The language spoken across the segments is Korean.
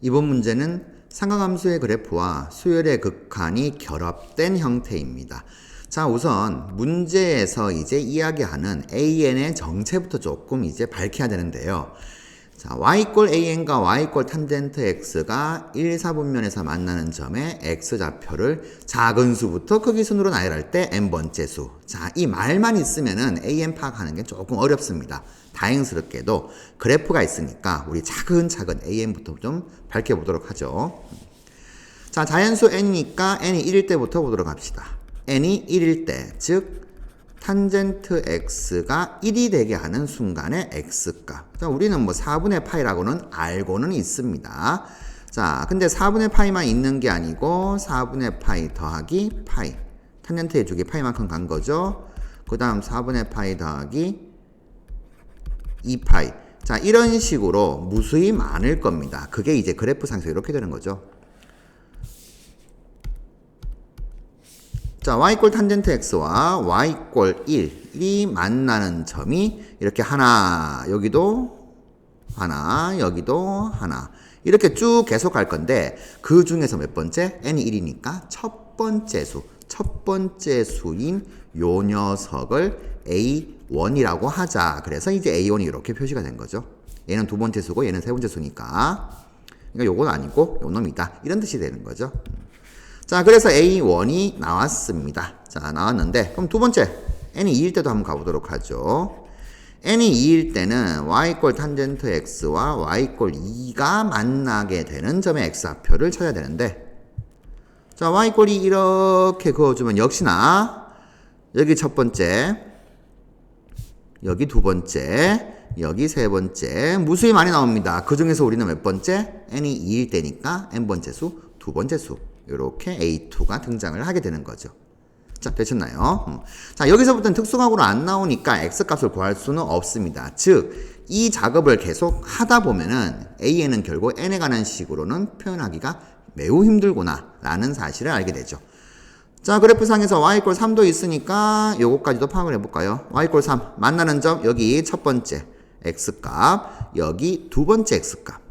이번 문제는 상가함수의 그래프와 수열의 극한이 결합된 형태입니다. 자, 우선 문제에서 이제 이야기하는 AN의 정체부터 조금 이제 밝혀야 되는데요. 자, y 꼴 an과 y 꼴 탄젠트 x가 1, 4분면에서 만나는 점에 x 좌표를 작은 수부터 크기 순으로 나열할 때 n번째 수. 자, 이 말만 있으면은 an 파악하는 게 조금 어렵습니다. 다행스럽게도 그래프가 있으니까 우리 차근차근 an부터 좀 밝혀보도록 하죠. 자, 자연수 n이니까 n이 1일 때부터 보도록 합시다. n이 1일 때, 즉 탄젠트 x가 1이 되게 하는 순간의 x값. 자, 우리는 뭐 4분의 파이라고는 알고는 있습니다. 자, 근데 4분의 파이만 있는 게 아니고 4분의 파이 더하기 파이. 탄젠트 해주기 파이만큼 간 거죠. 그 다음 4분의 파이 더하기 2파이. 자, 이런 식으로 무수히 많을 겁니다. 그게 이제 그래프 상에서 이렇게 되는 거죠. 자, y 꼴 탄젠트 x와 y 꼴 1이 만나는 점이 이렇게 하나, 여기도 하나, 여기도 하나. 이렇게 쭉 계속 갈 건데 그 중에서 몇 번째? n이 1이니까 첫 번째 수, 첫 번째 수인 요 녀석을 a1이라고 하자. 그래서 이제 a1이 이렇게 표시가 된 거죠. 얘는 두 번째 수고 얘는 세 번째 수니까. 그러니까 요건 아니고 요 놈이다. 이런 뜻이 되는 거죠. 자, 그래서 A1이 나왔습니다. 자, 나왔는데, 그럼 두 번째, n이 2일 때도 한번 가보도록 하죠. n이 2일 때는 y꼴 탄젠트 x와 y꼴 2가 만나게 되는 점의 x좌표를 찾아야 되는데, 자, y꼴이 이렇게 그어주면 역시나, 여기 첫 번째, 여기 두 번째, 여기 세 번째, 무수히 많이 나옵니다. 그 중에서 우리는 몇 번째? n이 2일 때니까 n번째 수, 두 번째 수. 이렇게 A2가 등장을 하게 되는 거죠. 자, 되셨나요? 음. 자, 여기서부터는 특수각으로 안 나오니까 X값을 구할 수는 없습니다. 즉, 이 작업을 계속 하다 보면은 A에는 결국 N에 관한 식으로는 표현하기가 매우 힘들구나 라는 사실을 알게 되죠. 자, 그래프상에서 y 꼴 3도 있으니까 요거까지도 파악을 해볼까요? y 꼴 3. 만나는 점, 여기 첫 번째 x값, 여기 두 번째 x값.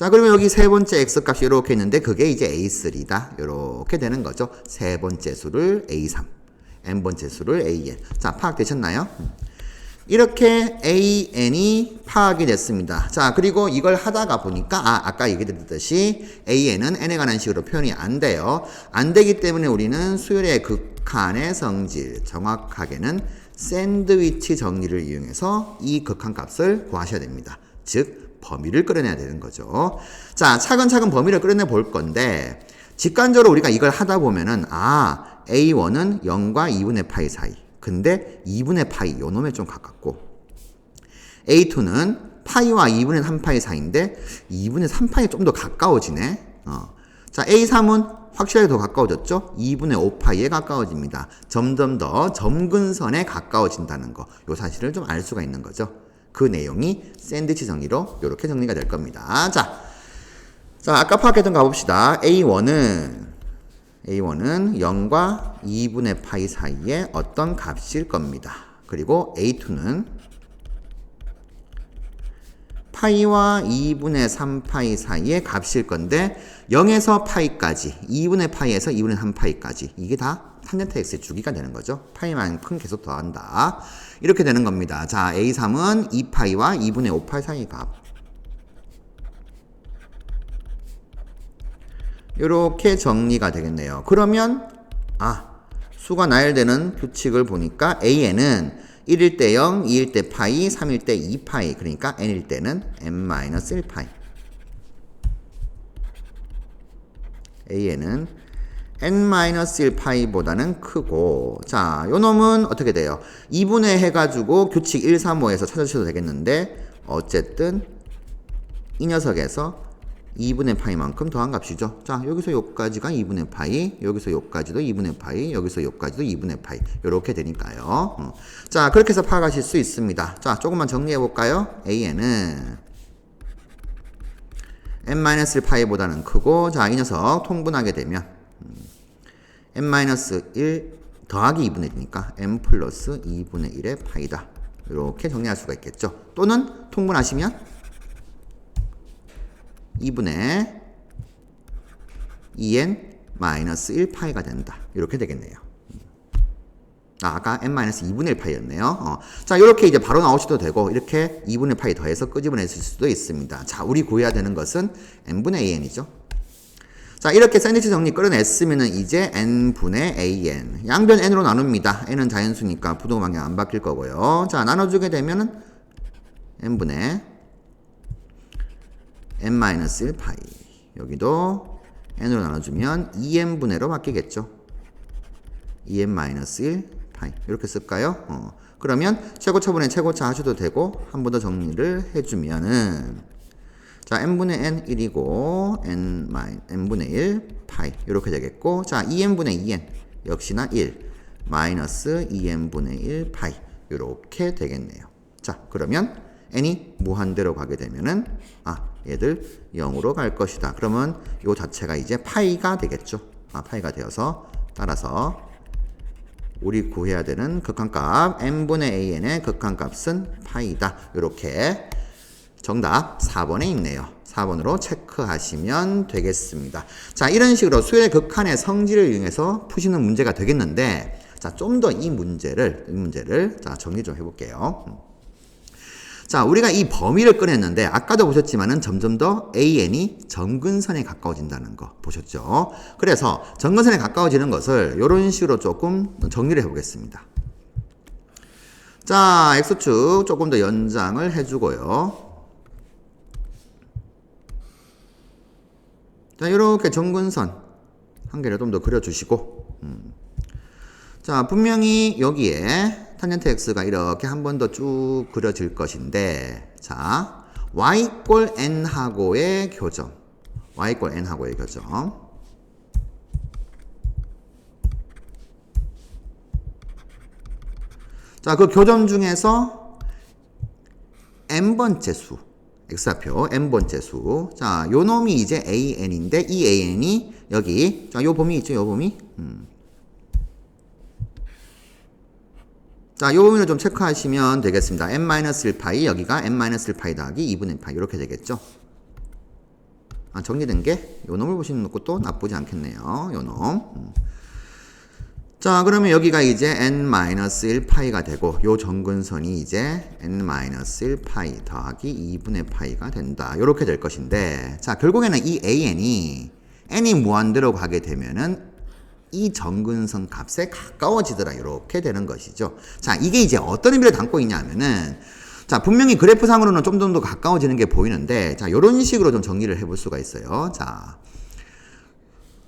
자, 그러면 여기 세 번째 x값이 이렇게 있는데 그게 이제 a3다. 이렇게 되는 거죠. 세 번째 수를 a3, n번째 수를 an. 자, 파악되셨나요? 이렇게 an이 파악이 됐습니다. 자, 그리고 이걸 하다가 보니까 아, 아까 얘기 드렸듯이 an은 n에 관한 식으로 표현이 안 돼요. 안 되기 때문에 우리는 수열의 극한의 성질, 정확하게는 샌드위치 정리를 이용해서 이 극한 값을 구하셔야 됩니다. 즉 범위를 끌어내야 되는 거죠. 자, 차근차근 범위를 끌어내 볼 건데, 직관적으로 우리가 이걸 하다 보면은, 아, A1은 0과 2분의 파이 사이. 근데 2분의 파이, 요 놈에 좀 가깝고, A2는 파이와 2분의 3파이 사이인데, 2분의 3파이 좀 더 가까워지네. 어. 자, A3은 확실하게 더 가까워졌죠? 2분의 5파이에 가까워집니다. 점점 더 점근선에 가까워진다는 거. 요 사실을 좀 알 수가 있는 거죠. 그 내용이 샌드위치 정리로 이렇게 정리가 될 겁니다. 자, 자 아까 파악했던 거 가봅시다. A1은 A1은 0과 2분의 파이 사이에 어떤 값일 겁니다. 그리고 A2는 파이와 2분의 3파이 사이의 값일 건데 0에서 파이까지 2분의 파이에서 2분의 3파이까지 이게 다 탄젠트 x의 주기가 되는 거죠. 파이만큼 계속 더한다. 이렇게 되는 겁니다. 자, A3은 2파이와 2분의 5파이 사이 값. 이렇게 정리가 되겠네요. 그러면 아, 수가 나열되는 규칙을 보니까 A에는 1일 때 0, 2일 때 파이, 3일 때 2파이. 그러니까 n일 때는 n-1파이. A에는 n-1파이보다는 크고 자, 요 놈은 어떻게 돼요? 2분의 해가지고 규칙 1, 3, 5에서 찾으셔도 되겠는데 어쨌든 이 녀석에서 2분의 파이만큼 더한 값이죠. 자, 여기서 요까지가 2분의 파이, 여기서 요까지도 2분의 파이, 여기서 요까지도 2분의 파이. 요렇게 되니까요. 어. 자, 그렇게 해서 파악하실 수 있습니다. 자, 조금만 정리해 볼까요? A에는 n-1파이보다는 크고 자, 이 녀석 통분하게 되면 n-1 더하기 2분의 1이니까 n 플러스 2분의 1의 파이다. 이렇게 정리할 수가 있겠죠. 또는 통분하시면 2분의 2n 마이너스 1파이가 된다. 이렇게 되겠네요. 아, 아까 n-2분의 1파이였네요. 어. 자, 이렇게 이제 바로 나오셔도 되고, 이렇게 2분의 파이 더해서 끄집어내실 수도 있습니다. 자, 우리 구해야 되는 것은 n분의 an이죠. 자, 이렇게 샌드위치 정리 끌어냈으면은 이제 n분의 an. 양변 n으로 나눕니다. n은 자연수니까 부동 방향 안 바뀔 거고요. 자, 나눠주게 되면은 n분의 n-1파이. 여기도 n으로 나눠주면 2n분의로 바뀌겠죠. 2n-1 파이 이렇게 쓸까요? 어. 그러면 최고차분의 최고차 하셔도 되고 한 번 더 정리를 해주면은 자 n분의 n 1이고 n 마이 n분의 1 파이 이렇게 되겠고 자 2n분의 2n 역시나 1 마이너스 2n분의 1 파이 이렇게 되겠네요. 자 그러면 n이 무한대로 가게 되면은 아 얘들 0으로 갈 것이다. 그러면 요 자체가 이제 파이가 되겠죠. 아 파이가 되어서 따라서 우리 구해야 되는 극한값 n분의 an의 극한값은 파이다. 이렇게 정답 4번에 있네요. 4번으로 체크하시면 되겠습니다. 자, 이런 식으로 수의 극한의 성질을 이용해서 푸시는 문제가 되겠는데 자, 좀 더 이 문제를 이 문제를 자, 정리 좀 해볼게요. 자, 우리가 이 범위를 꺼냈는데 아까도 보셨지만은 점점 더 AN이 정근선에 가까워진다는 거 보셨죠? 그래서 정근선에 가까워지는 것을 이런 식으로 조금 정리를 해보겠습니다. 자, X축 조금 더 연장을 해주고요. 자, 이렇게 정근선 한 개를 좀 더 그려주시고, 음. 자, 분명히 여기에 탄젠트 x가 이렇게 한 번 더 쭉 그려질 것인데, 자, y꼴 n하고의 교점, y꼴 n하고의 교점. 자, 그 교점 중에서 n번째 수, x좌표 n번째 수. 자, 요 놈이 이제 an인데 이 an이 여기 자, 요 범위 있죠? 요 범위. 음. 자, 요 범위를 좀 체크하시면 되겠습니다. n-1파이 여기가 n-1파이 더하기 2분의 파이 이렇게 되겠죠? 아, 정리된 게 요 놈을 보시는 것도 나쁘지 않겠네요. 요 놈. 음. 자, 그러면 여기가 이제 n-1파이가 되고 요 정근선이 이제 n-1파이 더하기 2분의 파이가 된다. 요렇게 될 것인데 자, 결국에는 이 an이 n이 무한대로 가게 되면은 이 정근선 값에 가까워지더라. 이렇게 되는 것이죠. 자, 이게 이제 어떤 의미를 담고 있냐면은 자, 분명히 그래프상으로는 좀 더 가까워지는 게 보이는데 자, 요런 식으로 좀 정리를 해볼 수가 있어요. 자,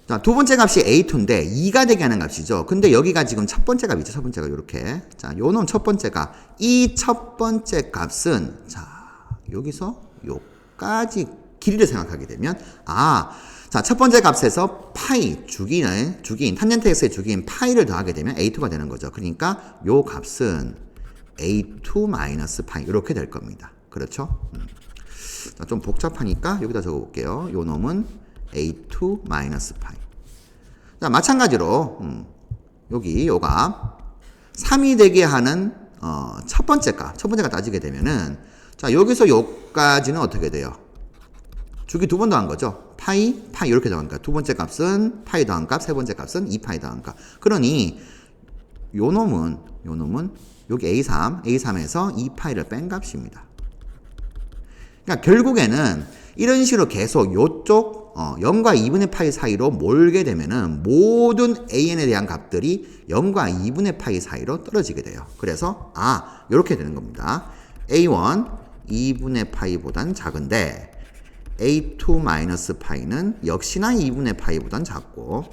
자, 두 번째 값이 A2인데 2가 되게 하는 값이죠. 근데 여기가 지금 첫 번째 값이죠. 첫 번째가 이렇게. 자, 요놈 첫 번째가 이첫 번째 값은 자, 여기서 요까지 길이를 생각하게 되면 아, 자, 첫 번째 값에서 파이 주기는 주기인 탄젠트 x의 주기인 파이를 더하게 되면 a2가 되는 거죠. 그러니까 요 값은 a2 마이너스 파이 이렇게 될 겁니다. 그렇죠? 음. 자, 좀 복잡하니까 여기다 적어 볼게요. 요 놈은 a2 마이너스 파이. 자, 마찬가지로 음, 여기 요값 3이 되게 하는 어, 첫 번째 값, 첫 번째가 따지게 되면은 자, 여기서 요까지는 어떻게 돼요? 주기 두 번 더한 거죠. 파이, 파이 이렇게 더한 값. 두 번째 값은 파이 더한 값, 세 번째 값은 2파이 더한 값. 그러니 요 놈은 요 놈은 여기 A3, A3에서 2파이를 뺀 값입니다. 그러니까 결국에는 이런 식으로 계속 요쪽 어, 0과 2분의 파이 사이로 몰게 되면은 모든 an에 대한 값들이 0과 2분의 파이 사이로 떨어지게 돼요. 그래서 아 이렇게 되는 겁니다. a1 2분의 파이보단 작은데 a2 마이너스 파이는 역시나 2분의 파이보단 작고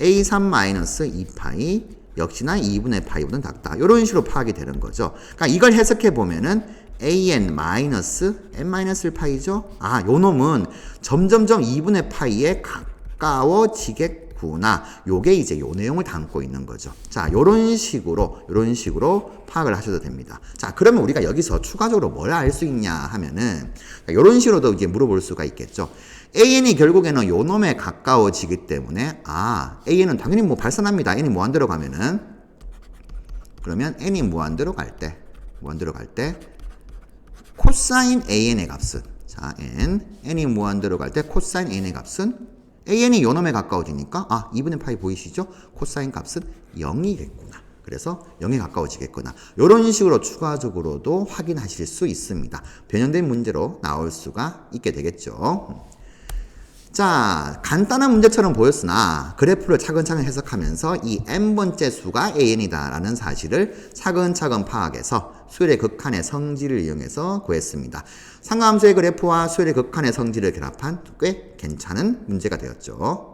a3 마이너스 2파이 역시나 2분의 파이보단 작다. 이런 식으로 파악이 되는 거죠. 그러니까 이걸 해석해 보면은 an 마이너스 n 마이너스 1파이죠. 아, 요 놈은 점점점 2분의 파이에 가까워지겠구나. 요게 이제 요 내용을 담고 있는 거죠. 자, 요런 식으로 요런 식으로 파악을 하셔도 됩니다. 자, 그러면 우리가 여기서 추가적으로 뭘 알 수 있냐 하면은 요런 식으로도 이제 물어볼 수가 있겠죠. AN이 결국에는 요 놈에 가까워지기 때문에 아, AN은 당연히 뭐 발산합니다. N이 무한대로 가면은 그러면 N이 무한대로 갈 때, 무한대로 갈 때 코사인 AN의 값은 자, n. n이 무한대로 갈때 코사인 n의 값은 an이 요놈에 가까워지니까 아, 2분의 파이 보이시죠? 코사인 값은 0이겠구나. 그래서 0에 가까워지겠구나. 이런 식으로 추가적으로도 확인하실 수 있습니다. 변형된 문제로 나올 수가 있게 되겠죠. 자, 간단한 문제처럼 보였으나 그래프를 차근차근 해석하면서 이 n번째 수가 an이다라는 사실을 차근차근 파악해서 수열의 극한의 성질을 이용해서 구했습니다. 상가함수의 그래프와 수열의 극한의 성질을 결합한 꽤 괜찮은 문제가 되었죠.